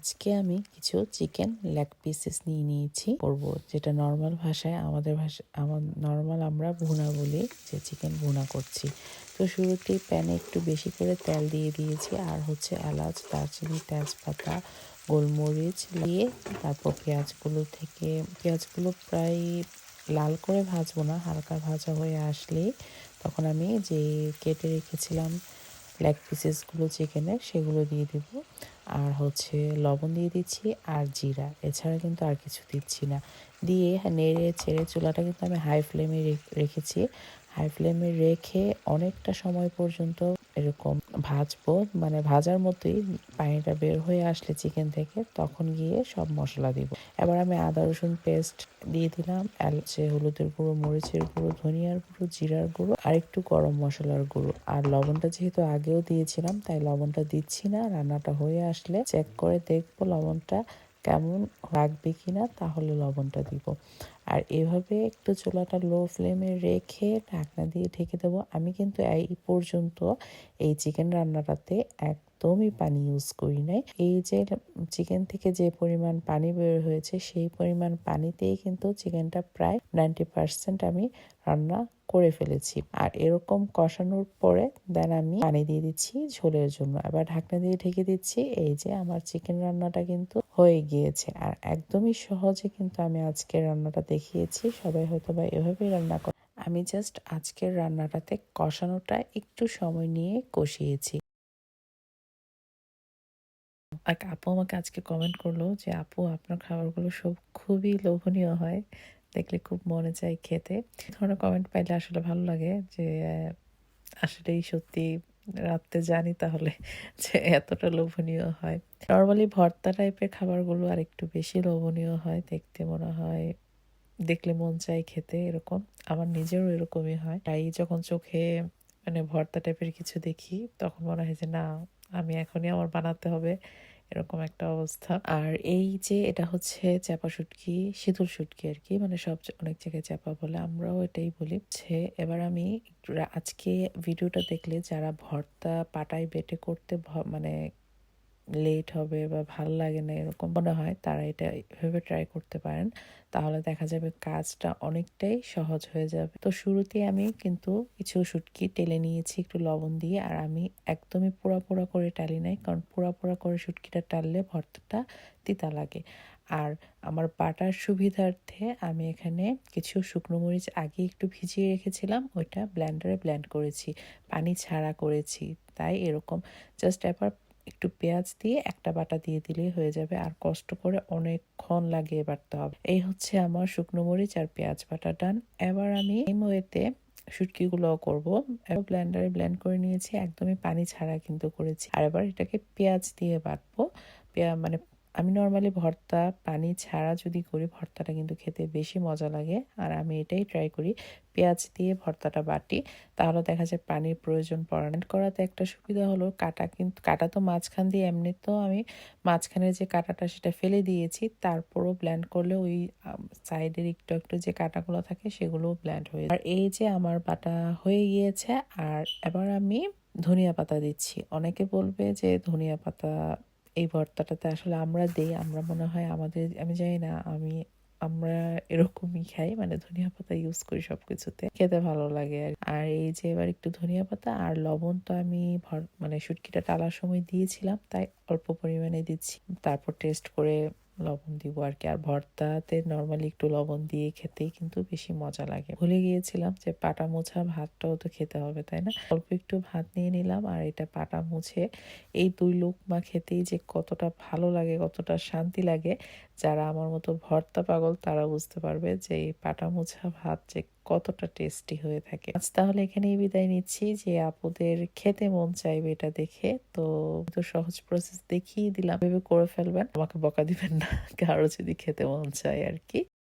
আজকে আমি কিছু চিকেন লেগ পিসেস নিয়ে নিয়েছি। করব যেটা নর্মাল ভাষায় আমাদের ভাষা আমার নর্মাল আমরা ভুনা বলি, যে চিকেন ভুনা করছি। তো শুরুতেই প্যানে একটু বেশি করে তেল দিয়ে দিয়েছি, আর হচ্ছে এলাচ, দারচিনি, তেজপাতা, গোলমরিচ দিয়ে তারপর পেঁয়াজগুলো থেকে পেঁয়াজগুলো প্রায় লাল করে ভাজবো না, হালকা ভাজা হয়ে আসলে তখন আমি যে কেটে রেখেছিলাম লেগ পিসেসগুলো চিকেনের সেগুলো দিয়ে দেব। আর হচ্ছে লবণ দিয়ে দিচ্ছি আর জিরা। এছাড়া কিন্তু আর কিছু দিচ্ছি না। দিয়ে নেড়ে ছেড়ে চুলাটা কিন্তু আমি হাই ফ্লেমে রেখেছি। হাই ফ্লেমে রেখে অনেকটা সময় পর্যন্ত এরকম ভাজবো। মানে ভাজার মতোই পানিটা বের হয়ে আসলে চিকেন থেকে, তখন গিয়ে সব মশলা দিব। এবার আমি আদা, রসুন পেস্ট দিয়ে দিলাম, এলচে, হলুদের গুঁড়ো, মরিচের গুঁড়ো, ধনিয়ার গুঁড়ো, জিরার গুঁড়ো, আর একটু গরম মশলার গুঁড়ো। আর লবণটা যেহেতু আগেও দিয়েছিলাম, তাই লবণটা দিচ্ছি না। রান্নাটা হয়ে আসলে চেক করে দেখব লবণটা কেমন লাগবে কিনা তাহলে লবণটা দিব। আর এভাবে একটু চুলাটা লো ফ্লেমে রেখে ঢাকনা দিয়ে ঢেকে দেবো। আমি কিন্তু এই পর্যন্ত এই চিকেন রান্নাটাতে একদমই পানি ইউজ করি নাই। এই যে চিকেন থেকে যে পরিমাণ পানি বের হয়েছে, সেই পরিমাণ পানিতেই কিন্তু চিকেনটা প্রায় নাইনটি পার্সেন্ট আমি রান্না করে ফেলেছি। আর এরকম কষানোর পরে দেন আমি পানি দিয়ে দিচ্ছি ঝোলের জন্য। এবার ঢাকনা দিয়ে ঢেকে দিচ্ছি, এই যে আমার চিকেন রান্নাটা কিন্তু হয়ে গিয়েছে। আর একদমই সহজে কিন্তু আমি আজকের রান্নাটা দেখিয়েছি, সবাই হয়তো বা এভাবেই রান্না করে আমি জাস্ট আজকের রান্নাটাতে কষানোটা একটু সময় নিয়ে কষিয়েছি। এক আপু আমাকে আজকে কমেন্ট করল যে, আপু, আপনার খাবারগুলো সব খুবই লোভনীয় হয়। দেখলে খুব মনে চাই খেতে। ধরনের কমেন্ট পাইলে আসলে ভালো লাগে যে, আসলেই সত্যি রাত্রে জানি তাহলে যে, এতটা লোভনীয় হয়। নর্মালি ভর্তা টাইপের খাবারগুলো আর একটু বেশি লোভনীয় হয়, দেখতে মনে হয়, দেখলে মন চাই খেতে এরকম। আমার নিজেরও এরকমই হয়। তাই যখন চোখে মানে ভর্তা টাইপের কিছু দেখি, তখন মনে হয় যে, না আমি এখনই আমার বানাতে হবে, এরকম একটা অবস্থা। আর এই যে এটা হচ্ছে চাপা শুটকি শীতল শুটকি আর কি মানে সব অনেক জায়গায় চাপা বলে, আমরাও এটাই বলি। যে এবার আমি আজকে ভিডিওটা দেখলে যারা ভর্তা পাটাই বেটে করতে মানে লেট হবে বা ভালো লাগে না, এরকম মনে হয়, তারা এটা এভাবে ট্রাই করতে পারেন, তাহলে দেখা যাবে কাজটা অনেকটাই সহজ হয়ে যাবে। তো শুরুতে আমি কিন্তু কিছু শুটকি টেলে নিয়েছি, একটু লবণ দিয়ে, আর আমি একদমই পোড়া পোড়া করে টালি নাই, কারণ পোড়া পোড়া করে শুটকিটা টাললে ভর্তাটা তিতা লাগে। আর আমার বাটার সুবিধার্থে আমি এখানে কিছু শুকনো মরিচ আগে একটু ভিজিয়ে রেখেছিলাম, ওইটা ব্ল্যান্ডারে ব্ল্যান্ড করেছি, পানি ছাড়া করেছি, তাই এরকম জাস্ট এবার একটু পেঁয়াজ দিয়ে একটা বাটা দিয়ে দিলেই হয়ে যাবে। আর কষ্ট করে অনেকক্ষণ লাগিয়ে বাটতে হবে। এই হচ্ছে আমার শুকনো মরিচ আর পেঁয়াজ বাটা ডান। এবার আমি এই ময়েতে করব। এবার ব্লেন্ডারে ব্লেন্ড করে নিয়েছি। একদমই পানি ছাড়া কিন্তু করেছি। আর এবার এটাকে পেঁয়াজ দিয়ে বাটবো। মানে আমি নর্মালি ভর্তা, পানি ছাড়া যদি করি, ভর্তাটা কিন্তু খেতে বেশি মজা লাগে। আর আমি এটাই ট্রাই করি, পেঁয়াজ দিয়ে ভর্তাটা বাটি। তাহলে দেখা যায় পানির প্রয়োজন পড়ে করাতে একটা সুবিধা হলো, কাটা কিন্তু, কাটা তো মাঝখান দিয়ে এমনিতেও আমি মাঝখানের যে কাটাটা সেটা ফেলে দিয়েছি। তারপরও ব্ল্যান্ড করলে ওই সাইডের একটু একটু যে কাটাগুলো থাকে, সেগুলোও ব্ল্যান্ড হয়ে আর এই যে আমার বাটা হয়ে গিয়েছে, আর এবার আমি ধনিয়া পাতা দিচ্ছি। অনেকে বলবে যে ধনিয়া পাতা এই ভর্তাটাতে আসলে আমরা দেই, আমরা মনে হয় আমাদের, আমি জানি না, আমি, আমরা এরকমই খাই মানে ধনিয়া পাতা ইউজ করি সব কিছুতে খেতে ভালো লাগে আর এই যে এবার একটু ধনিয়া পাতা আর লবণ তো আমি মানে শুটকিটা টালার সময় দিয়েছিলাম, তাই অল্প পরিমাণে দিচ্ছি। তারপর টেস্ট করে লবণ দিব আর কি। আর ভর্তাতে নর্মালি একটু লবণ দিয়ে খেতেই কিন্তু বেশি মজা লাগে। ভুলে গিয়েছিলাম যে পাটা মোছা ভাতটাও তো খেতে হবে, তাই না? অল্প একটু ভাত নিয়ে নিলাম আর এটা পাটা মুছে এই দুই লোক মা খেতেই যে কতটা ভালো লাগে, কতটা শান্তি লাগে যারা আমার মতো ভর্তা পাগল, তারা বুঝতে পারবে যে এই পাটা মোছা ভাত যে কতটা টেস্টি হয়ে থাকে। আজ তাহলে এখানেই বিদায় নিচ্ছি যে আপুদের খেতে মন চাইবে এটা দেখে। তো তো সহজ প্রসেস দেখিয়ে দিলাম। ভেবে করে ফেলবেন। আমাকে বকা দিবেন না। কারও যদি খেতে মন চায় আর কি।